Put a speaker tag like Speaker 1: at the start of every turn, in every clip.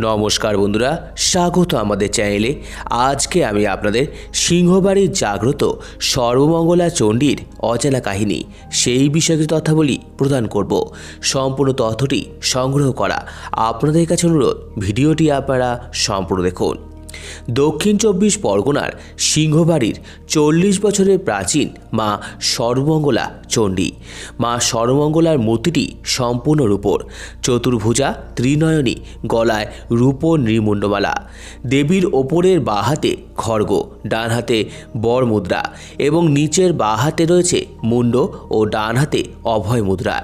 Speaker 1: নমস্কার বন্ধুরা, স্বাগত আমাদের চ্যানেলে। আজকে আমি আপনাদের সিংহবাড়ির জাগ্রত সর্বমঙ্গলা চণ্ডীর অজানা কাহিনী, সেই বিষয়ে তথ্যাবলী প্রদান করব। সম্পূর্ণ তথ্যটি সংগ্রহ করা। আপনাদের কাছে অনুরোধ, ভিডিওটি আপনারা সম্পূর্ণ দেখুন। দক্ষিণ চব্বিশ পরগনার সিংহবাড়ির চল্লিশ বছরের প্রাচীন মা সর্বমঙ্গলা চণ্ডী। মা সর্বমঙ্গলার মূর্তিটি সম্পূর্ণ রূপোর চতুর্ভুজা, ত্রিনয়নী, গলায় রূপোর নৃমুণ্ডমালা। দেবীর ওপরের বাঁ হাতে খড়গ, ডান হাতে বর মুদ্রা এবং নিচের বাঁ হাতে রয়েছে মুন্ড ও ডান হাতে অভয় মুদ্রা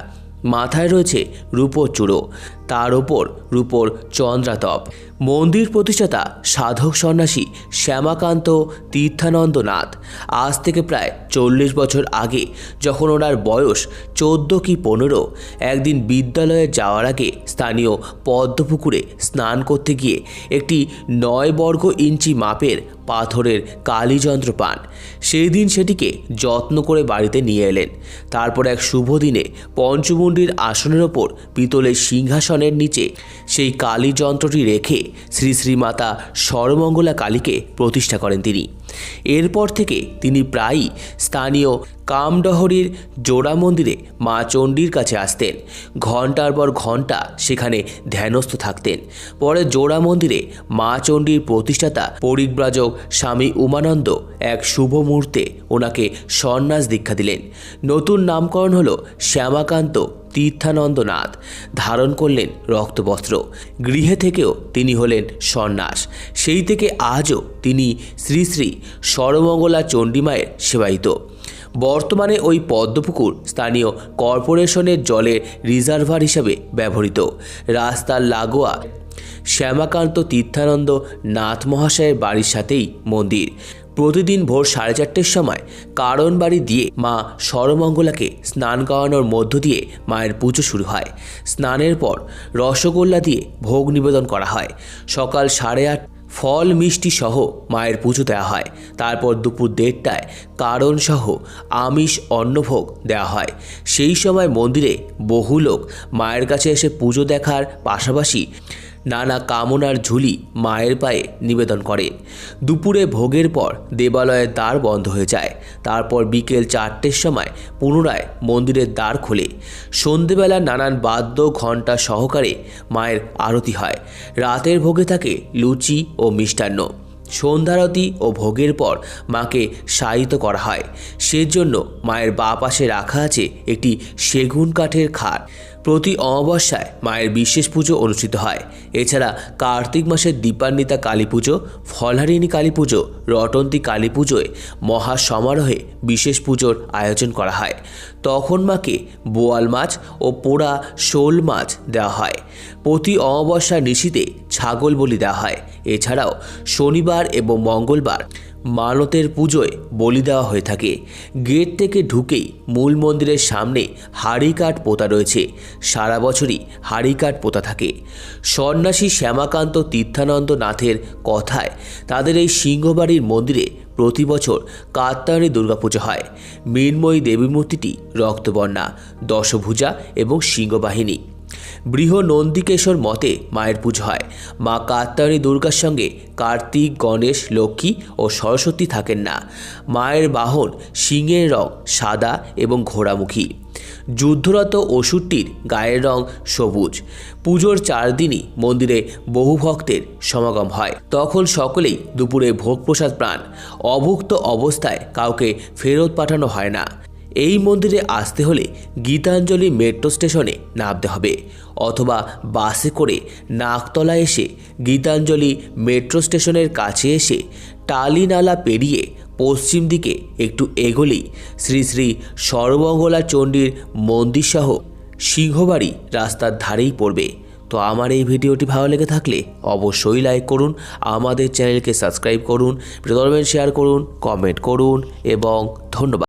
Speaker 1: মাথায় রয়েছে রূপোর চূড়ো। তার ওপর রূপোর চন্দ্রাতপ। মন্দির প্রতিষ্ঠাতা সাধক সন্ন্যাসী শ্যামাকান্ত তীর্থানন্দ নাথ আজ থেকে প্রায় চল্লিশ বছর আগে যখন ওনার বয়স চোদ্দ কি পনেরো, একদিন বিদ্যালয়ে যাওয়ার আগে স্থানীয় পদ্মপুকুরে স্নান করতে গিয়ে একটি নয় বর্গ ইঞ্চি মাপের পাথরের কালীযন্ত্র পান। সেই দিন সেটিকে যত্ন করে বাড়িতে নিয়ে এলেন। তারপর এক শুভ দিনে পঞ্চমুণ্ডির আসনের ওপর পিতলের সিংহাসনের নিচে সেই কালী যন্ত্রটি রেখে শ্রী শ্রীমাতা সর্বমঙ্গলা কালীকে প্রতিষ্ঠা করেন তিনি। এরপর থেকে তিনি প্রায়ই স্থানীয় কামডহরির জোড়া মন্দিরে মা চণ্ডীর কাছে আসতেন। ঘণ্টার পর ঘণ্টা সেখানে ধ্যানস্থ থাকতেন। পরে জোড়া মন্দিরে মা চণ্ডীর প্রতিষ্ঠাতা পরিব্রাজক স্বামী উমানন্দ এক শুভ মুহূর্তে ওনাকে সন্ন্যাস দীক্ষা দিলেন। নতুন নামকরণ হলো শ্যামাকান্ত তীর্থানন্দ নাথ ধারণ করলেন রক্তবস্ত্র। গৃহে থেকেও তিনি হলেন সন্ন্যাস। সেই থেকে আজও তিনি শ্রী শ্রী সর্বমঙ্গলা চণ্ডীমায়ের সেবায়িত। বর্তমানে ওই পদ্মপুকুর স্থানীয় কর্পোরেশনের জলের রিজার্ভার হিসাবে ব্যবহৃত। রাস্তার লাগোয়া শ্যামাকান্ত তীর্থানন্দ নাথ মহাশয়ের বাড়ির সাথেই মন্দির। প্রতিদিন ভোর সাড়ে চারটের সময় কারণ বাড়ি দিয়ে মা সরমঙ্গলাকে স্নান করানোর মধ্য দিয়ে মায়ের পুজো শুরু হয়। স্নানের পর রসগোল্লা দিয়ে ভোগ নিবেদন করা হয়। সকাল সাড়ে আট ফল, মিষ্টি সহ মায়ের পুজো দেওয়া হয়। তারপর দুপুর দেড়টায় কারণ সহ আমিষ, অন্নভোগ দেওয়া হয়। সেই সময় মন্দিরে বহু লোক মায়ের কাছে এসে পুজো দেখার পাশাপাশি নানা কামনার ঝুলি মায়ের পায়ে নিবেদন করে। দুপুরে ভোগের পর দেবালয়ের দ্বার বন্ধ হয়ে যায়। তারপর বিকেল চারটের সময় পুনরায় মন্দিরের দ্বার খোলে। সন্ধেবেলা নানান বাদ্য ঘণ্টা সহকারে মায়ের আরতি হয়। রাতের ভোগে থাকে লুচি ও মিষ্টান্ন। সন্ধ্যারতি ও ভোগের পর মাকে শায়িত করা হয়। সেজন্য মায়ের বা পাশে রাখা আছে একটি সেগুন কাঠের খাট। প্রতি অমাবস্যায় মায়ের বিশেষ পুজো অনুষ্ঠিত হয়। এছাড়া কার্তিক মাসের দীপান্বিতা কালী পুজো, ফলহারিণী কালী পুজো, রটন্তী কালী পুজোয় মহা সমারোহে বিশেষ পুজোর আয়োজন করা হয়। তখন মাকে বোয়াল মাছ ও পোড়া শোল মাছ দেওয়া হয়। প্রতি অমাবস্যা নিশীতে ছাগল বলি দেওয়া হয়। এছাড়াও শনিবার এবং মঙ্গলবার মানতের পুজোয় বলি দেওয়া হয়ে থাকে। গেট থেকে ঢুকেই মূল মন্দিরের সামনে হাড়িকাঠ পোতা রয়েছে। সারা বছরই হাড়িকাঠ পোতা থাকে। সন্ন্যাসী শ্যামাকান্ত তীর্থানন্দ নাথের কথায় তাদের এই সিংহবাড়ির মন্দিরে প্রতি বছর কাত্তায়নী দুর্গাপুজো হয়। মৃন্ময়ী দেবী মূর্তিটি রক্তবর্ণা, দশভুজা এবং সিংহবাহিনী। বৃহ নন্দিকেশ্বর মতে মায়ের পুজো হয়। মা কাত্তায়নী দুর্গার সঙ্গে কার্তিক, গণেশ, লক্ষ্মী ও সরস্বতী থাকেন না। মায়ের বাহন সিংহের রং সাদা এবং ঘোড়ামুখী। যুদ্ধরত অসুরটির গায়ের রং সবুজ। পুজোর চার দিনই মন্দিরে বহু ভক্তের সমাগম হয়। তখন সকলেই দুপুরে ভোগ প্রসাদ প্রাণ অভুক্ত অবস্থায় কাউকে ফেরত পাঠানো হয় না। এই মন্দিরে আসতে হলে গীতাঞ্জলি মেট্রো স্টেশনে নামতে হবে অথবা বাসে করে নাকতলা এসে গীতাঞ্জলি মেট্রো স্টেশনের কাছে এসে টালিনালা পেরিয়ে পশ্চিম দিকে একটু এগোলেই শ্রী শ্রী সর্বমঙ্গলা চণ্ডীর মন্দিরসহ সিংহবাড়ি রাস্তার ধারেই পড়বে। তো আমার এই ভিডিওটি ভালো লেগে থাকলে অবশ্যই লাইক করুন, আমাদের চ্যানেলকে সাবস্ক্রাইব করুন প্রদর্মেন্ট শেয়ার করুন কমেন্ট করুন এবং ধন্যবাদ।